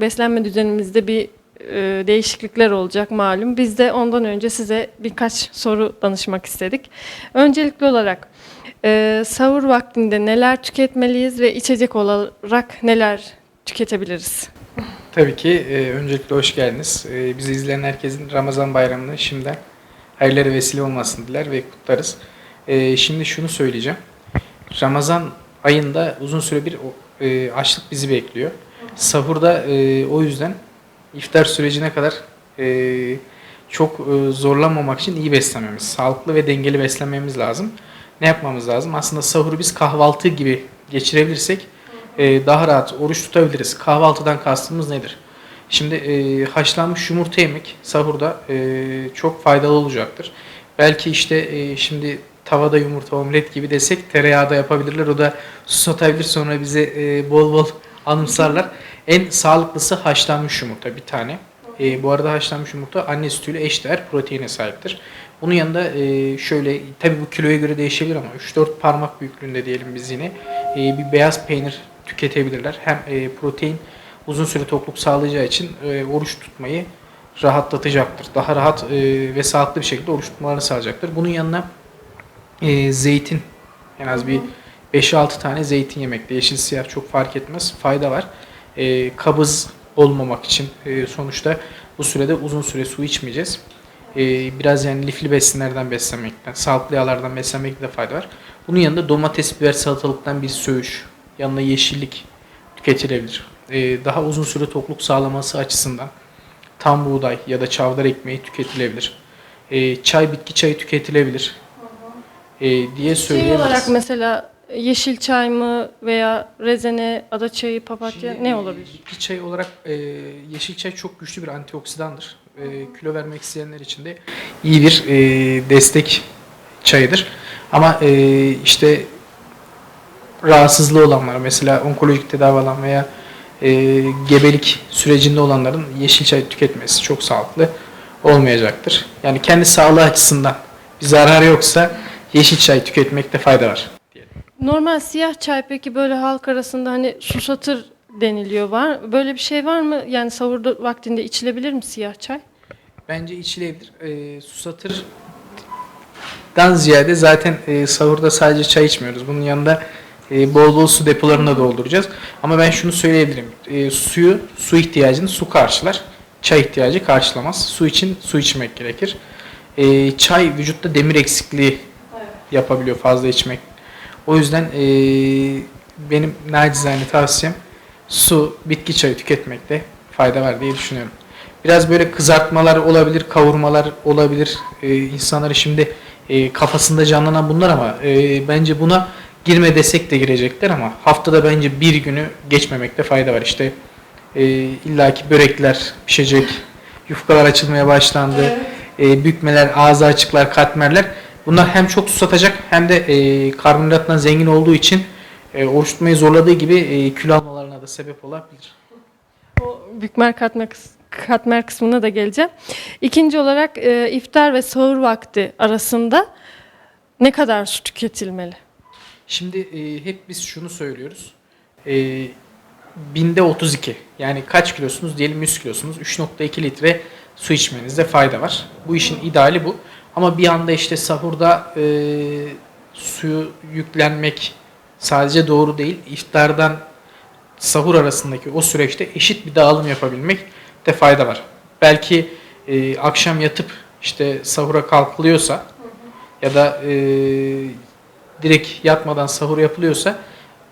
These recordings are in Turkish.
beslenme düzenimizde bir e, değişiklikler olacak malum. Biz de ondan önce size birkaç soru danışmak istedik. Öncelikli olarak e, sahur vaktinde neler tüketmeliyiz ve içecek olarak neler tüketebiliriz? Tabii ki e, öncelikle hoş geldiniz. E, bizi izleyen herkesin Ramazan bayramını şimdiden hayırlara vesile olmasını diler ve kutlarız. E, şimdi şunu söyleyeceğim. Ramazan ayında uzun süre bir e, açlık bizi bekliyor. Sahurda e, o yüzden iftar sürecine kadar e, çok e, zorlanmamak için iyi beslenmemiz, sağlıklı ve dengeli beslenmemiz lazım. Ne yapmamız lazım? Aslında sahuru biz kahvaltı gibi geçirebilirsek e, daha rahat oruç tutabiliriz. Kahvaltıdan kastımız nedir? Şimdi e, haşlanmış yumurta yemek sahurda e, çok faydalı olacaktır. Belki işte e, şimdi tavada yumurta omlet gibi desek tereyağı da yapabilirler. O da susatabilir sonra bize e, bol bol anımsarlar. En sağlıklısı haşlanmış yumurta bir tane. E, bu arada haşlanmış yumurta anne sütüyle eşdeğer proteine sahiptir. Bunun yanında e, şöyle tabi bu kiloya göre değişebilir ama 3-4 parmak büyüklüğünde diyelim biz yine e, bir beyaz peynir tüketebilirler. Hem e, protein uzun süre tokluk sağlayacağı için e, oruç tutmayı rahatlatacaktır. Daha rahat e, ve sağlıklı bir şekilde oruç tutmalarını sağlayacaktır. Bunun yanına e, zeytin en az bir 5-6 tane zeytin yemekte yeşil siyah çok fark etmez fayda var. E, kabız olmamak için e, sonuçta bu sürede uzun süre su içmeyeceğiz. E, biraz yani lifli besinlerden beslenmekten, sağlıklı yağlardan beslenmekte de fayda var. Bunun yanında domates, biber, salatalıktan bir söğüş, yanına yeşillik tüketilebilir. E, daha uzun süre tokluk sağlaması açısından tam buğday ya da çavdar ekmeği tüketilebilir. E, çay, bitki çayı tüketilebilir. E, diye Şey söyleyebiliriz. olarak mesela yeşil çay mı veya rezene, ada çayı, papatya Şimdi, ne e, olabilir? Bitki çayı olarak e, yeşil çay çok güçlü bir antioksidandır. E, kilo vermek isteyenler için de iyi bir e, destek çayıdır. Ama e, işte rahatsızlığı olanlar mesela onkolojik tedavi alan veya e, gebelik sürecinde olanların yeşil çay tüketmesi çok sağlıklı olmayacaktır. Yani kendi sağlığı açısından bir zararı yoksa yeşil çay tüketmekte fayda var. Normal siyah çay peki böyle halk arasında hani susatır deniliyor var. Böyle bir şey var mı? Yani sahurda vaktinde içilebilir mi siyah çay? Bence içilebilir. E, susatırdan ziyade zaten e, sahurda sadece çay içmiyoruz. Bunun yanında e, bol bol su depolarını da dolduracağız. Ama ben şunu söyleyebilirim. E, suyu, su ihtiyacını su karşılar. Çay ihtiyacı karşılamaz. Su için su içmek gerekir. E, çay vücutta demir eksikliği yapabiliyor fazla içmek. O yüzden e, benim nacizane tavsiyem su, bitki çayı tüketmekte fayda var diye düşünüyorum. Biraz böyle kızartmalar olabilir, kavurmalar olabilir. E, insanları şimdi e, kafasında canlanan bunlar ama e, bence buna girme desek de girecekler ama haftada bence bir günü geçmemekte fayda var. İşte e, illaki börekler pişecek, yufkalar açılmaya başlandı, e, bükmeler, ağzı açıklar, katmerler. Bunlar hem çok susatacak hem de e, karbonhidrattan zengin olduğu için e, oruç tutmayı zorladığı gibi e, kilo almalarına da sebep olabilir. O bükmer katmer, kıs- katmer kısmına da geleceğim. İkinci olarak e, iftar ve sahur vakti arasında ne kadar su tüketilmeli? Şimdi e, hep biz şunu söylüyoruz. E, binde 32 yani kaç kilosunuz diyelim 100 kilosunuz 3.2 litre su içmenizde fayda var. Bu işin ideali bu. Ama bir anda işte sahurda e, suyu yüklenmek sadece doğru değil. İftardan sahur arasındaki o süreçte eşit bir dağılım yapabilmek de fayda var. Belki e, akşam yatıp işte sahura kalkılıyorsa ya da e, direkt yatmadan sahur yapılıyorsa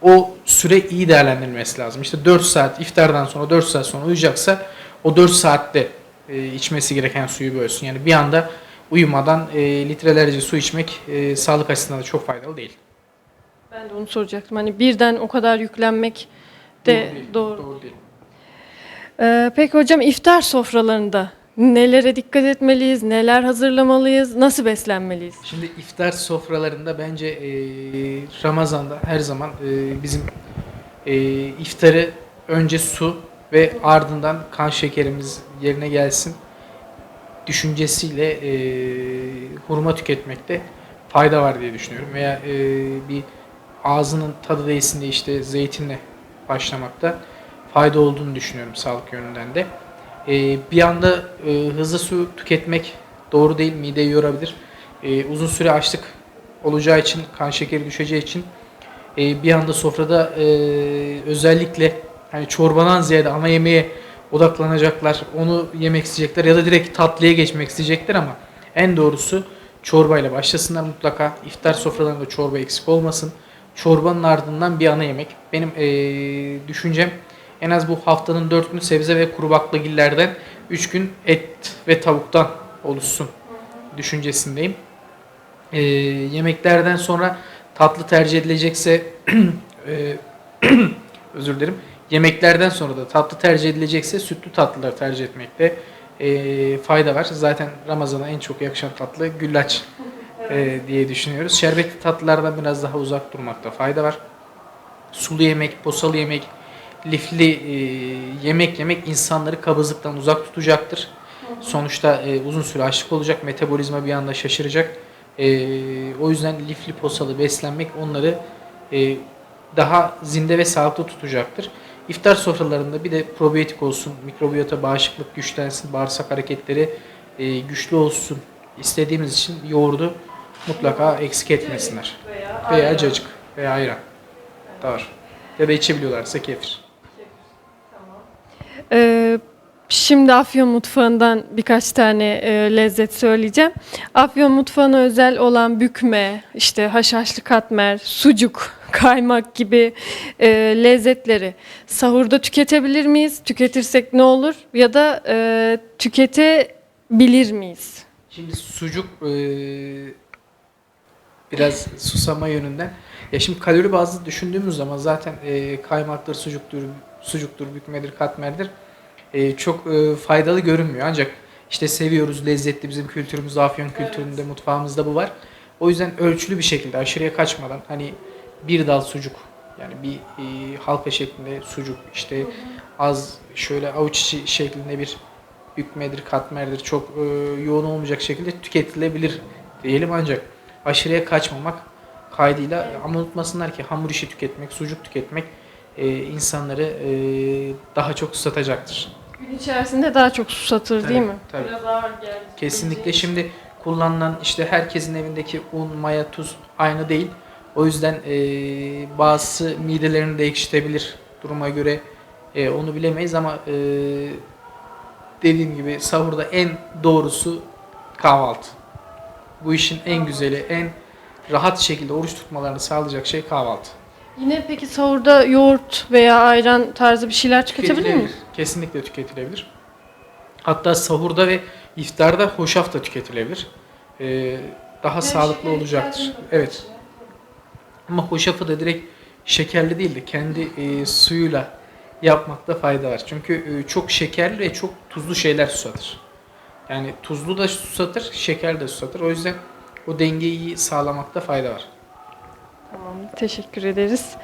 o süre iyi değerlendirilmesi lazım. İşte 4 saat iftardan sonra 4 saat sonra uyuyacaksa o 4 saatte e, içmesi gereken suyu bölsün. Yani bir anda uyumadan e, litrelerce su içmek e, sağlık açısından da çok faydalı değil. Ben de onu soracaktım. Hani birden o kadar yüklenmek de değil, doğru. doğru değil. Ee, peki hocam iftar sofralarında nelere dikkat etmeliyiz, neler hazırlamalıyız, nasıl beslenmeliyiz? Şimdi iftar sofralarında bence e, Ramazan'da her zaman e, bizim e, iftarı önce su ve ardından kan şekerimiz yerine gelsin düşüncesiyle e, hurma tüketmekte fayda var diye düşünüyorum. Veya e, bir ağzının tadı değsin diye işte zeytinle başlamakta fayda olduğunu düşünüyorum sağlık yönünden de. E, bir anda e, hızlı su tüketmek doğru değil, mideyi yorabilir. E, uzun süre açlık olacağı için, kan şekeri düşeceği için e, bir anda sofrada e, özellikle hani çorbadan ziyade ana yemeğe odaklanacaklar, onu yemek isteyecekler ya da direkt tatlıya geçmek isteyecekler ama en doğrusu çorbayla başlasınlar mutlaka. İftar sofralarında çorba eksik olmasın. Çorbanın ardından bir ana yemek. Benim eee, düşüncem en az bu haftanın 4 günü sebze ve kuru baklagillerden 3 gün et ve tavuktan oluşsun düşüncesindeyim. Eee, yemeklerden sonra tatlı tercih edilecekse eee, özür dilerim. Yemeklerden sonra da tatlı tercih edilecekse sütlü tatlılar tercih etmekte eee, fayda var. Zaten Ramazan'a en çok yakışan tatlı güllaç eee, diye düşünüyoruz. Şerbetli tatlılardan biraz daha uzak durmakta fayda var. Sulu yemek, posalı yemek, lifli eee, yemek yemek insanları kabızlıktan uzak tutacaktır. Sonuçta eee, uzun süre açlık olacak, metabolizma bir anda şaşıracak. Eee, o yüzden lifli posalı beslenmek onları eee, daha zinde ve sağlıklı tutacaktır. İftar sofralarında bir de probiyotik olsun, mikrobiyota bağışıklık güçlensin, bağırsak hareketleri eee, güçlü olsun istediğimiz için yoğurdu mutlaka eksik etmesinler. Veya cacık veya ayran da var. Ya da içebiliyorlarsa kefir. Ee, şimdi Afyon mutfağından birkaç tane e, lezzet söyleyeceğim. Afyon mutfağına özel olan bükme, işte haşhaşlı katmer, sucuk, kaymak gibi e, lezzetleri sahurda tüketebilir miyiz? Tüketirsek ne olur? Ya da e, tüketebilir miyiz? Şimdi sucuk eee, biraz susama yönünden. Ya şimdi kalori bazlı düşündüğümüz zaman zaten eee kaymaktır, sucuktur, sucuktur, bükmedir, katmerdir. Eee, çok eee, faydalı görünmüyor. Ancak işte seviyoruz, lezzetli bizim kültürümüz, Afyon kültüründe, mutfağımızda bu var. O yüzden ölçülü bir şekilde aşırıya kaçmadan hani bir dal sucuk yani bir eee, halka şeklinde sucuk işte az şöyle avuç içi şeklinde bir bükmedir, katmerdir çok e, yoğun olmayacak şekilde tüketilebilir diyelim ancak aşırıya kaçmamak kaydıyla ama unutmasınlar ki hamur işi tüketmek, sucuk tüketmek e, insanları e, daha çok susatacaktır. Gün içerisinde daha çok susatır değil mi? tabii. Biraz ağır geldi. Kesinlikle şimdi kullanılan işte herkesin evindeki un, maya, tuz aynı değil. O yüzden e, bazısı midelerini de ekşitebilir duruma göre. E, onu bilemeyiz ama e, dediğim gibi sahurda en doğrusu kahvaltı. Bu işin en güzeli, en rahat şekilde oruç tutmalarını sağlayacak şey kahvaltı. Yine peki sahurda yoğurt veya ayran tarzı bir şeyler tüketebilir miyiz? Kesinlikle tüketilebilir. Hatta sahurda ve iftarda hoşaf da tüketilebilir. E, daha sağlıklı olacaktır. Evet. Ama hoşafı da direkt şekerli değil de kendi e, suyuyla yapmakta fayda var. Çünkü e, çok şekerli ve çok tuzlu şeyler susatır. Yani tuzlu da susatır, şeker de susatır. O yüzden o dengeyi sağlamakta fayda var. Tamam, teşekkür ederiz.